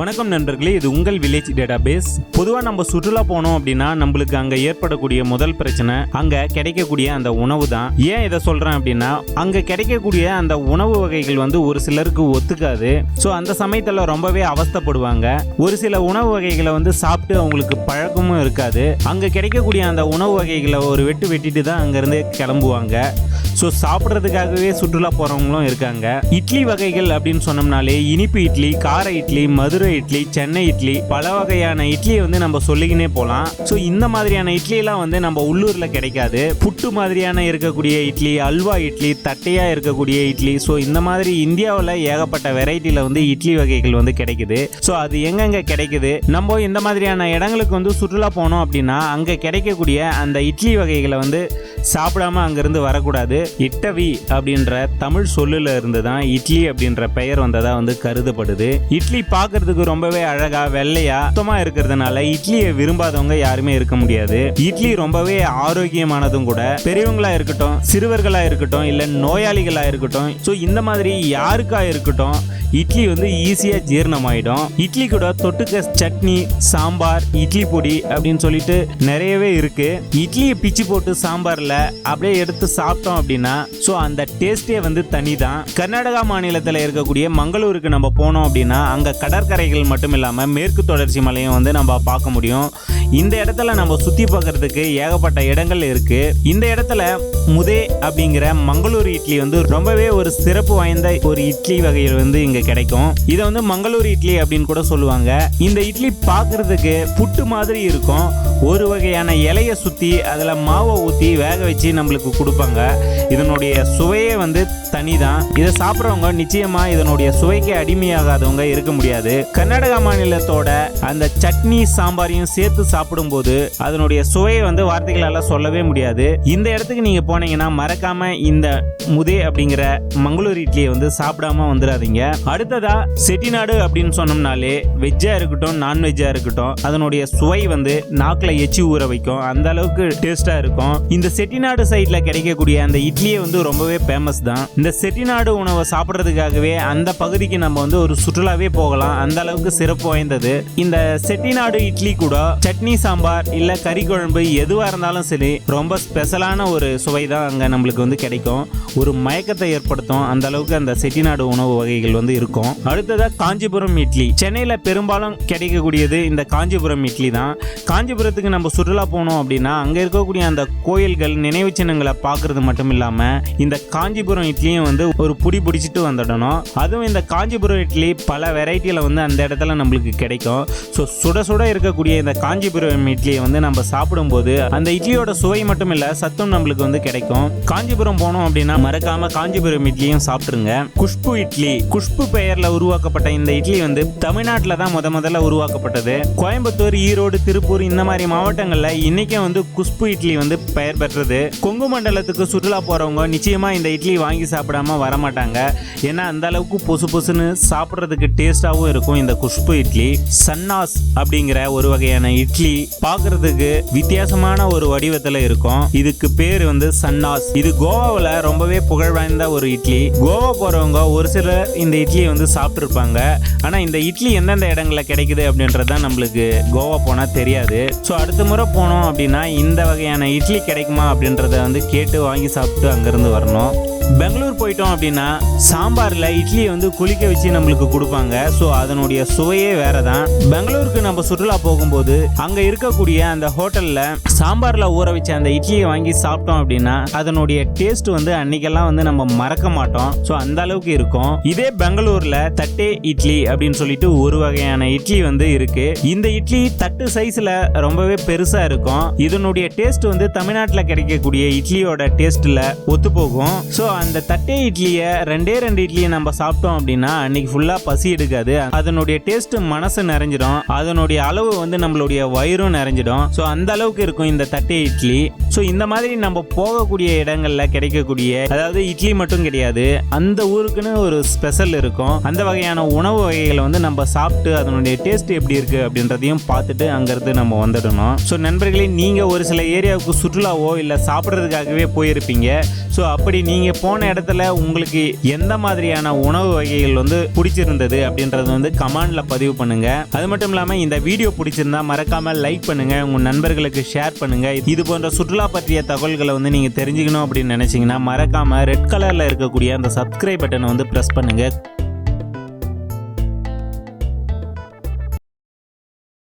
வணக்கம் நண்பர்களே இது உங்கள் வில்லேஜ் டேட்டாபேஸ் பொதுவாக நம்ம சுற்றுலா போனோம் அப்படின்னா நம்மளுக்கு அங்கே ஏற்படக்கூடிய முதல் பிரச்சனை அங்கே கிடைக்கக்கூடிய அந்த உணவு தான். ஏன் இதை சொல்கிறேன் அப்படின்னா அங்கே கிடைக்கக்கூடிய அந்த உணவு வகைகள் வந்து ஒரு சிலருக்கு ஒத்துக்காது. ஸோ அந்த சமயத்தில் ரொம்பவே அவஸ்தைப்படுவாங்க. ஒரு சில உணவு வகைகளை வந்து சாப்பிட்டு அவங்களுக்கு பழக்கமும் இருக்காது. அங்கே கிடைக்கக்கூடிய அந்த உணவு வகைகளை ஒரு வெட்டு வெட்டிட்டு தான் அங்கேருந்து கிளம்புவாங்க. ஸோ சாப்பிட்றதுக்காகவே சுற்றுலா போகிறவங்களும் இருக்காங்க. இட்லி வகைகள் அப்படின்னு சொன்னோம்னாலே இனிப்பு இட்லி கார இட்லி மதுரை இட்லி சென்னை இட்லி பல வகையான இட்லியை வந்து நம்ம சொல்லிக்கினே போகலாம் ஸோ இந்த மாதிரியான இட்லியெல்லாம் வந்து நம்ம உள்ளூரில் கிடைக்காது. புட்டு மாதிரியான இருக்கக்கூடிய இட்லி அல்வா இட்லி தட்டையாக இருக்கக்கூடிய இட்லி. ஸோ இந்த மாதிரி இந்தியாவில் ஏகப்பட்ட வெரைட்டியில் வந்து இட்லி வகைகள் வந்து கிடைக்குது. ஸோ அது எங்கெங்கே கிடைக்குது? நம்ம இந்த மாதிரியான இடங்களுக்கு வந்து சுற்றுலா போனோம் அப்படின்னா அங்கே கிடைக்கக்கூடிய அந்த இட்லி வகைகளை வந்து சாப்பிடாம அங்கேருந்து வரக்கூடாது. இட்டவி அப்படின்ற தமிழ் சொல்லில் இருந்து தான் இட்லி அப்படின்ற பெயர் வந்ததா வந்து கருதப்படுது. இட்லி பார்க்கறதுக்கு ரொம்பவே அழகா வெள்ளையா சுத்தமா இருக்கிறதுனால இட்லியை விரும்பாதவங்க யாருமே இருக்க முடியாது. இட்லி ரொம்பவே ஆரோக்கியமானதும் கூட. பெரியவங்களா இருக்கட்டும் சிறுவர்களா இருக்கட்டும் இல்ல நோயாளிகளா இருக்கட்டும் ஸோ இந்த மாதிரி யாருக்கா இருக்கட்டும் இட்லி வந்து ஈஸியாக ஜீரணமாயிடும். இட்லி கூட தொட்டுக்க சட்னி சாம்பார் இட்லி பொடி அப்படின்னு சொல்லிட்டு நிறையவே இருக்கு. இட்லியை பிச்சு போட்டு சாம்பாரில் அப்படியே எடுத்து சாப்பிட்டோம் அப்படின்னா ஸோ அந்த டேஸ்டே வந்து தனி தான் கர்நாடகா மாநிலத்தில் இருக்கக்கூடிய மங்களூருக்கு நம்ம போனோம் அப்படின்னா அங்கே மலைகள் மட்டும் இல்லாமல் மேற்கு தொடர்ச்சி மலையும் வந்து நம்ம பார்க்க முடியும். இந்த இடத்துல நம்ம சுற்றி பார்க்கறதுக்கு ஏகப்பட்ட இடங்கள் இருக்குது இந்த இடத்துல முதே அப்படிங்கிற மங்களூர் இட்லி வந்து ரொம்பவே ஒரு சிறப்பு வாய்ந்த ஒரு இட்லி வகையில் வந்து இங்கே கிடைக்கும். இதை வந்து மங்களூர் இட்லி அப்படின்னு கூட சொல்லுவாங்க. இந்த இட்லி பார்க்கறதுக்கு புட்டு மாதிரி இருக்கும். ஒரு வகையான இலையை சுற்றி அதில் மாவை ஊற்றி வேக வச்சு நம்மளுக்கு கொடுப்பாங்க. இதனுடைய சுவையே வந்து தனி தான் இதை சாப்பிட்றவங்க நிச்சயமாக இதனுடைய சுவைக்கு அடிமையாகாதவங்க இருக்க முடியாது. கர்நாடகா மாநிலத்தோட அந்த சட்னி சாம்பாரையும் சேர்த்து சாப்பிடும்போது அதனுடைய சுவையை வந்து வார்த்தைகளால் சொல்லவே முடியாது. இந்த இடத்துக்கு நீங்கள் போனீங்கன்னா மறக்காமல் இந்த முதே அப்படிங்கிற மங்களூர் இட்லியை வந்து சாப்பிடாம வந்துடாதீங்க அடுத்ததா செட்டிநாடு அப்படின்னு சொன்னோம்னாலே வெஜ்ஜாக இருக்கட்டும் நான்வெஜ்ஜாக இருக்கட்டும் அதனுடைய சுவை வந்து நாக்கில் எச்சி ஊற வைக்கும். அந்த அளவுக்கு டேஸ்ட்டாக இருக்கும். இந்த செட்டிநாடு சைடில் கிடைக்கக்கூடிய அந்த இட்லியே வந்து ரொம்பவே ஃபேமஸ் தான். இந்த செட்டிநாடு உணவை சாப்பிட்றதுக்காகவே அந்த பகுதிக்கு நம்ம வந்து ஒரு சுற்றுலாவே போகலாம். அந்த அளவுக்கு சிறப்பு வாய்ந்தது. இந்த செட்டிநாடு இட்லி கூட சட்னி சாம்பார் இல்லை கறி குழம்பு எதுவாக இருந்தாலும் சரி ரொம்ப ஸ்பெஷலான ஒரு சுவை தான் அங்கே நம்மளுக்கு வந்து கிடைக்கும். ஒரு மயக்கத்தை ஏற்படுத்தும் அந்த அளவுக்கு அந்த செட்டிநாடு உணவு வகைகள் வந்து இருக்கும். அடுத்ததாக காஞ்சிபுரம் இட்லி. சென்னையில் பெரும்பாலும் கிடைக்கக்கூடியது இந்த காஞ்சிபுரம் இட்லி தான். காஞ்சிபுரத்துக்கு நம்ம சுற்றுலா போனோம் அப்படின்னா அங்கே இருக்கக்கூடிய அந்த கோயில்கள் நினைவு சின்னங்களை பார்க்கறது மட்டும் இல்லாமல் இந்த காஞ்சிபுரம் இட்லியும் வந்து ஒரு புடி பிடிச்சிட்டு வந்துடணும். அதுவும் இந்த காஞ்சிபுரம் இட்லி பல வெரைட்டியில் வந்து அந்த இடத்துல நம்மளுக்கு கிடைக்கும். ஸோ சுட சுட இருக்கக்கூடிய இந்த காஞ்சிபுரம் இட்லியை வந்து நம்ம சாப்பிடும்போது அந்த இட்லியோட சுவை மட்டும் இல்லை சத்தும் நம்மளுக்கு வந்து கிடைக்கும். காஞ்சிபுரம் போனோம் அப்படின்னா மறக்காம காஞ்சிபுரம் இட்லியும் சாப்பிட்ருங்க குஷ்பு இட்லி குஷ்பு பெயரில் உருவாக்கப்பட்ட இந்த இட்லி வந்து தமிழ்நாட்டில் தான் முத முதல்ல உருவாக்கப்பட்டது. கோயம்புத்தூர் ஈரோடு திருப்பூர் இந்த மாதிரி மாவட்டங்களில் இன்றைக்கே வந்து குஷ்பு இட்லி வந்து பெயர் பெற்றது. கொங்கு மண்டலத்துக்கு சுற்றுலா போகிறவங்க நிச்சயமாக இந்த இட்லி வாங்கி சாப்பிடாம வர மாட்டாங்க ஏன்னா அந்த அளவுக்கு பொசு பொசுன்னு சாப்பிட்றதுக்கு டேஸ்டாகவும் இருக்கும் இந்த குஷ்பு இட்லி. சன்னாஸ் அப்படிங்கிற ஒரு வகையான இட்லி பார்க்கறதுக்கு வித்தியாசமான ஒரு வடிவத்தில் இருக்கும். இதுக்கு பேர் வந்து சன்னாஸ். இது கோவாவில் ரொம்பவே புகழ் வாய்ந்த ஒரு இட்லி. கோவா போகிறவங்க ஒரு சிலர் இந்த இட்லியை வந்து சாப்பிட்ருப்பாங்க ஆனால் இந்த இட்லி எந்தெந்த இடங்களில் கிடைக்குது அப்படின்றது தான் நம்மளுக்கு கோவா போனால் தெரியாது. ஸோ ஸோ அடுத்த முறை போனோம் அப்படின்னா இந்த வகையான இட்லி கிடைக்குமா அப்படின்றத வந்து கேட்டு வாங்கி சாப்பிட்டு அங்கேருந்து வரணும். பெங்களூர் போயிட்டோம் அப்படின்னா சாம்பாரில் இட்லியை வந்து குளிக்க வச்சு நம்மளுக்கு கொடுப்பாங்க. ஸோ அதனுடைய சுவையே வேற தான் பெங்களூருக்கு நம்ம சுற்றுலா போகும்போது அங்கே இருக்கக்கூடிய அந்த ஹோட்டலில் சாம்பாரில் ஊற வச்ச அந்த இட்லியை வாங்கி சாப்பிட்டோம் அப்படின்னா அதனுடைய டேஸ்ட் வந்து அன்னைக்கெல்லாம் வந்து நம்ம மறக்க மாட்டோம். ஸோ அந்த அளவுக்கு இருக்கும். இதே பெங்களூரில் தட்டே இட்லி அப்படின்னு சொல்லிட்டு ஒரு வகையான இட்லி வந்து இருக்கு. இந்த இட்லி தட்டு சைஸில் ரொம்பவே பெருசாக இருக்கும். இதனுடைய டேஸ்ட் வந்து தமிழ்நாட்டில் கிடைக்கக்கூடிய இட்லியோட டேஸ்ட்டில் ஒத்து போகும் ஸோ அந்த தட்டே இட்லியை ரெண்டே ரெண்டு இட்லியை நம்ம சாப்பிட்டோம் அப்படின்னா அன்னைக்கு ஃபுல்லாக பசி எடுக்காது. அதனுடைய டேஸ்ட் மனசு நிறைஞ்சிடும். அதனுடைய அளவு வந்து நம்மளுடைய வயிறும் நிறைஞ்சிடும். ஸோ அந்த அளவுக்கு இருக்கும் இந்த தட்டே இட்லி. ஸோ இந்த மாதிரி நம்ம போகக்கூடிய இடங்களில் கிடைக்கக்கூடிய அதாவது இட்லி மட்டும் கிடையாது அந்த ஊருக்குன்னு ஒரு ஸ்பெஷல் இருக்கும். அந்த வகையான உணவு வகைகளை வந்து நம்ம சாப்பிட்டு அதனுடைய டேஸ்ட் எப்படி இருக்கு அப்படின்றதையும் பார்த்துட்டு அங்கேருந்து நம்ம வந்துடணும். ஸோ நண்பர்களே நீங்கள் ஒரு சில ஏரியாவுக்கு சுற்றுலாவோ இல்லை சாப்பிட்றதுக்காகவே போயிருப்பீங்க. ஸோ அப்படி நீங்கள் போன போன இடத்துல உங்களுக்கு எந்த மாதிரியான உணவு வகைகள் வந்து பிடிச்சிருந்தது அப்படின்றது வந்து கமெண்ட்ல பதிவு பண்ணுங்க. அது மட்டும் இல்லாம இந்த வீடியோ பிடிச்சிருந்தா மறக்காம லைக் பண்ணுங்க உங்க நண்பர்களுக்கு ஷேர் பண்ணுங்க. இது போன்ற சுற்றுலா பற்றிய தகவல்களை வந்து நீங்க தெரிஞ்சுக்கணும் அப்படின்னு நினைச்சீங்கன்னா மறக்காம ரெட் கலர்ல இருக்கக்கூடிய அந்த சப்ஸ்கிரைப் பட்டனை வந்து பிரஸ் பண்ணுங்க.